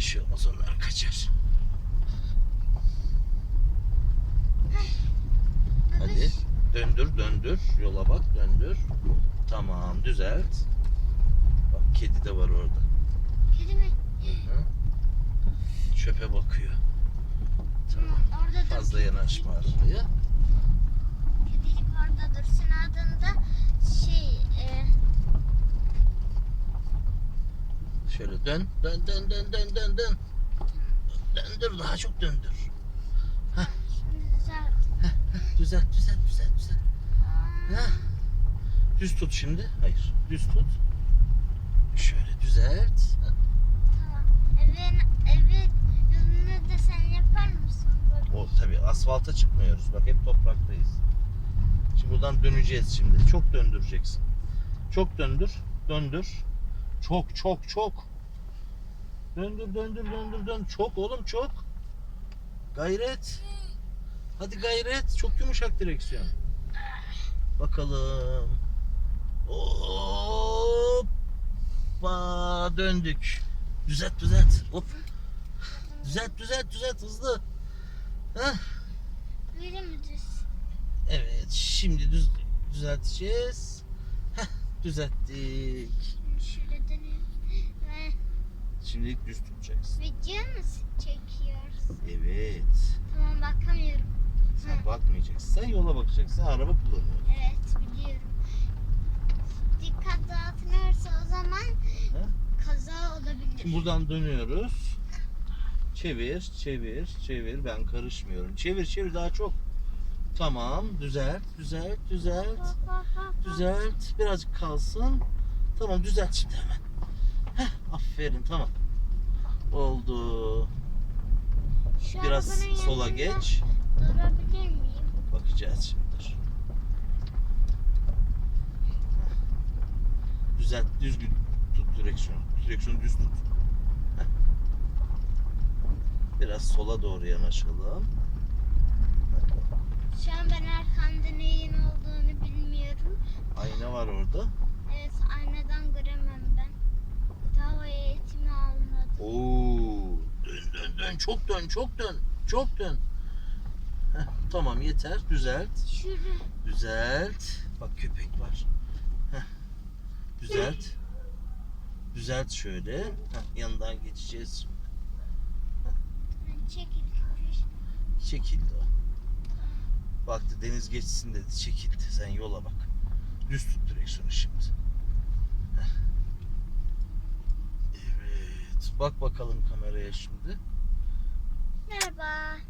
Bir şey olmaz onlar kaçar. Hadi döndür döndür. Yola bak döndür. Tamam düzelt. Bak kedi de var orada. Kedi mi? Hı. Çöpe bakıyor. Tamam. Orada da Fazla yanaşma arabaya. Şöyle dön. Dön dön dön dön dön dön. Döndür daha çok döndür. güzel. Düzelt düzelt düzelt düzelt. Heh. Düz tut şimdi. Hayır. Düz tut. Şöyle düzelt. Heh. Tamam. Evin evi yolunu da sen yapar mısın? O tabi asfalta çıkmıyoruz. Bak hep topraktayız. Şimdi buradan döneceğiz şimdi. Çok döndüreceksin. Çok döndür. Döndür. Çok çok çok. Döndür döndür döndür döndür. Çok oğlum çok. Gayret. Hadi gayret. Çok yumuşak direksiyon. Bakalım. Hoppa döndük. Düzelt düzelt. Hop. Düzelt düzelt düzelt hızlı. Heh. Böyle mi düz? Evet, şimdi düz düzelteceğiz. Heh, düzelttik. Şöyle dönüyoruz. Şimdilik düz tutacaksın. video mu çekiyoruz? Evet. Tamam bakamıyorum. Sen bakmayacaksın. Sen yola bakacaksın. Araba kullanıyorsun. Evet biliyorum. Dikkat dağıtılırsa o zaman Ha? kaza olabilir. Şimdi buradan dönüyoruz. Çevir, çevir, çevir. Ben karışmıyorum. Çevir, çevir daha çok. Tamam, düzelt, düzelt, düzelt. Düzelt. Birazcık kalsın. Tamam, düzelt şimdi hemen. Heh, aferin, tamam. Oldu. Şu Biraz arabanın sola yanında geç. Durabilir miyim? Bakacağız şimdi. dur. Düzelt, düzgün tut direksiyonu. Direksiyonu düz tut. Heh. Biraz sola doğru yanaşalım. Şu an ben arkamda neyin olduğunu bilmiyorum. Ayna var orada. Evet aynadan göremem ben. Daha o eğitimi almadım. Oo, dön çok dön çok dön çok dön. Heh, tamam yeter düzelt Şurada. düzelt. Bak köpek var. Heh, düzelt. Düzelt şöyle. Heh, yanından geçeceğiz. Çekil köpüş. Çekildi o. Baktı deniz geçsin dedi çekildi. Sen yola bak. Düz tut direksiyonu şimdi. Heh. Evet. Bak bakalım kameraya şimdi. 在吧。